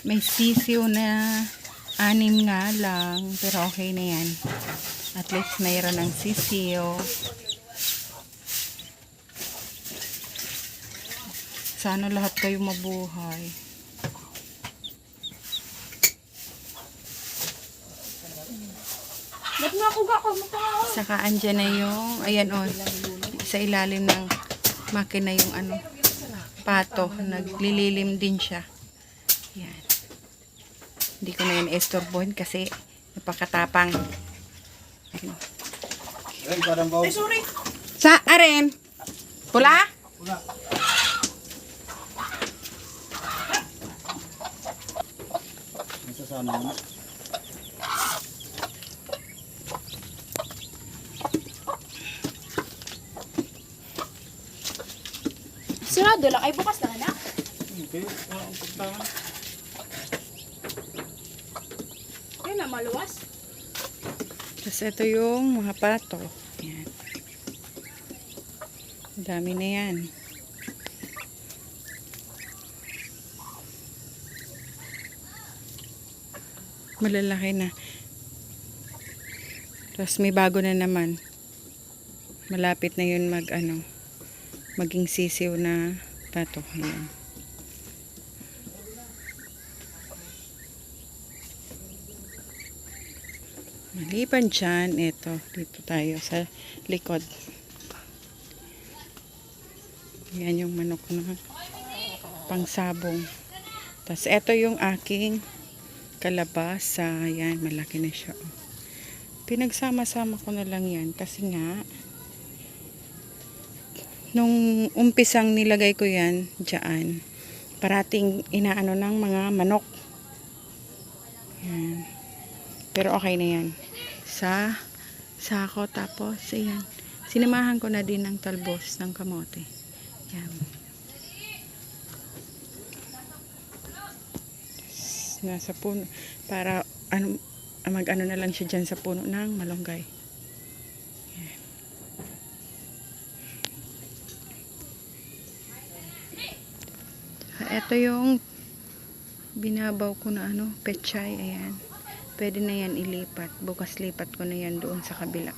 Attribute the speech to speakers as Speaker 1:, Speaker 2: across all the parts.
Speaker 1: May sisiw na anim nga lang. Pero okay na yan. At least mayroon ng sisiw. Sana lahat kayo mabuhay.
Speaker 2: Ba't nga ako gako?
Speaker 1: Saka andyan na yung, ayan o, sa ilalim ng makina yung ano, pato. Naglililim din siya. Yan. Hindi ko na yun estorbohin kasi napakatapang. Ayan.
Speaker 3: Ay, parang bawo.
Speaker 2: Ay, sorry.
Speaker 1: Sa, aren? Pula?
Speaker 3: Nasa sana mo.
Speaker 2: Sarado lang. Ay, bukas na anak.
Speaker 3: Okay, wala akong pagtangan.
Speaker 2: Ayun na, maluwas.
Speaker 1: Tapos ito yung mga pato. Yan. Ang Dami na yan. Malalaki na. Tapos may bago na naman. Malapit na yun mag ano, maging sisiw na pato. Ayan. Maliban dyan, ito, dito tayo sa likod. Yan yung manok na pangsabong. Tapos ito yung aking kalabasa. Yan, malaki na siya. Pinagsama-sama ko na lang yan kasi nga nung umpisang nilagay ko yan dyan, parating inaano ng mga manok. Yan. Pero okay na yan. Sa sako tapos ayan. Sinamahan ko na din ng talbos ng kamote. Yan. Tapos, Nasa puno para ano mag ano na lang siya dyan sa puno ng malunggay. Yan. Ito yung binabaw ko na ano, pechay, ayan. Pwede na yan ilipat. Bukas lipat ko na yan doon sa kabila.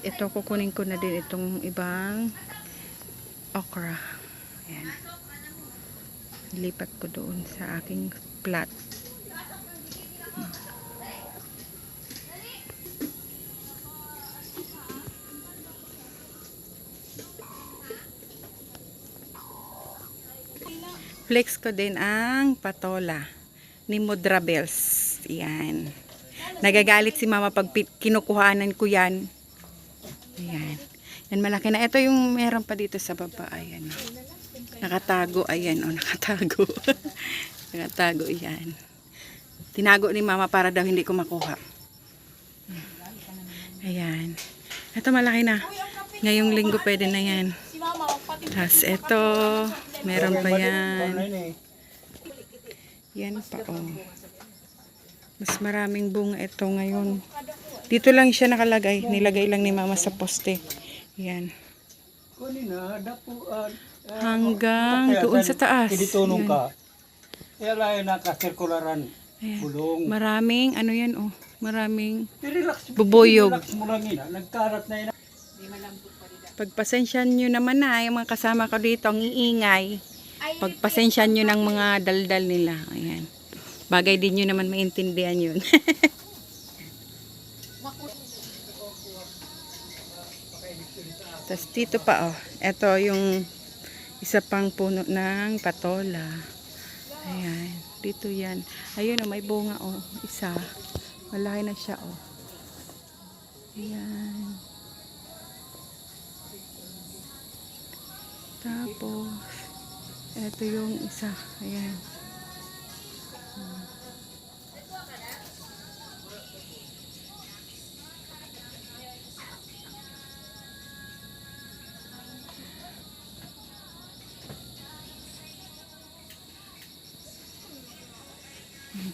Speaker 1: Ito, kukunin ko na din itong ibang okra. Ayan. Lipat ko doon sa aking plat. Flex ko din ang patola ni Mudra Bells. Yan. Nagagalit si mama pag kinukuhanan ko yan. Ayan. Yan malaki na. Ito yung meron pa dito sa baba. Ayan. Nakatago. Ayan. O, nakatago. nakatago. Yan. Tinago ni mama para daw hindi ko makuha. Ayan. Ito malaki na. Ngayong linggo pwede na yan. Tapos ito, meron pa yan. Yan pa oh. Mas maraming bunga ito ngayon. Dito lang siya nakalagay. Nilagay lang ni mama sa poste. Yan. Hanggang doon sa taas. Yan.
Speaker 3: ka. Kaya nakasirkularan. Bulong.
Speaker 1: Maraming, ano yan oh. Maraming. Bubuyog.
Speaker 3: Ah. Nagkarat na yun.
Speaker 1: pagpasensyan nyo naman na yung mga kasama ko dito ang iingay. Pagpasensyan nyo ng mga daldal nila. Ayan. Bagay din nyo naman maintindihan yun. Tapos dito pa oh. Ito yung isa pang puno ng patola. Ayan. Dito yan. Ayun oh, may bunga oh. Isa. Malaki na siya oh. Ayan. Tapos, ito yung isa. Ayan.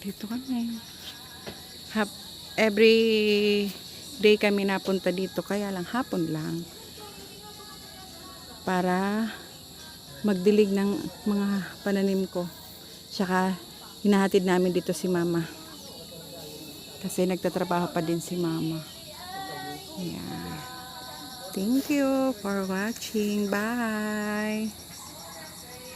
Speaker 1: Dito kami. Hap, every day kami napunta dito. Kaya lang hapon lang. Para magdilig ng mga pananim ko. Tsaka, hinahatid namin dito si mama. Kasi nagtatrabaho pa din si mama. Yeah. Thank you for watching. Bye!